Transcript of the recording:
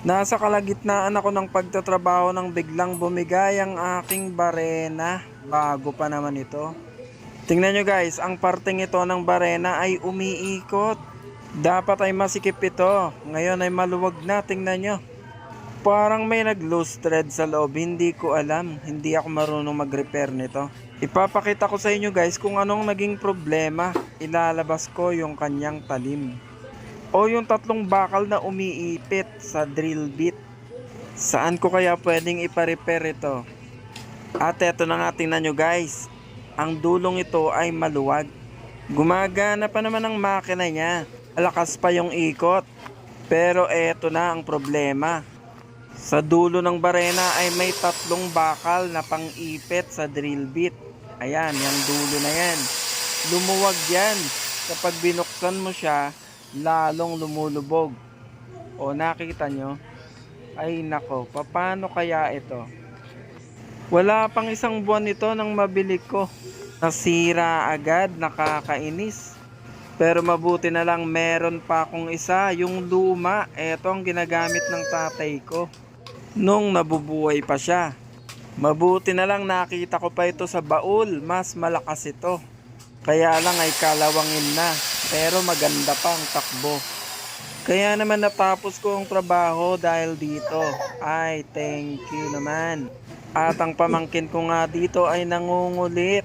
Nasa kalagitnaan ako ng pagtatrabaho nang biglang bumigay ang aking barena. Bago pa naman ito. Tingnan nyo guys, ang parting ito ng barena ay umiikot. Dapat ay masikip ito. Ngayon ay maluwag na, tingnan nyo. Parang may nag-loose thread sa loob, hindi ko alam. Hindi ako marunong mag-repair nito. Ipapakita ko sa inyo guys kung anong naging problema. Ilalabas ko yung kanyang talim. O yung tatlong bakal na umiipit sa drill bit. Saan ko kaya pwedeng ipa-repair ito? At eto na nga tingnan nyo guys. Ang dulong ito ay maluwag. Gumagana pa naman ang makina niya. Alakas pa yung ikot. Pero eto na ang problema. Sa dulo ng barena ay may tatlong bakal na pang-ipit sa drill bit. Ayan, yung dulo na yan. Lumuwag yan. Kapag binuksan mo siya, lalong lumulubog. O nakita nyo? Ay nako, paano kaya ito? Wala pang isang buwan ito nang mabili ko. Nasira agad, nakakainis. Pero mabuti na lang meron pa akong isa, yung luma. Ito ang ginagamit ng tatay ko. Nung nabubuhay pa siya. Mabuti na lang nakita ko pa ito sa baul. Mas malakas ito. Kaya lang ay kalawangin na. Pero maganda pa ang takbo. Kaya naman natapos ko ang trabaho dahil dito. Ay, thank you naman. At ang pamangkin ko nga dito ay nangungulit.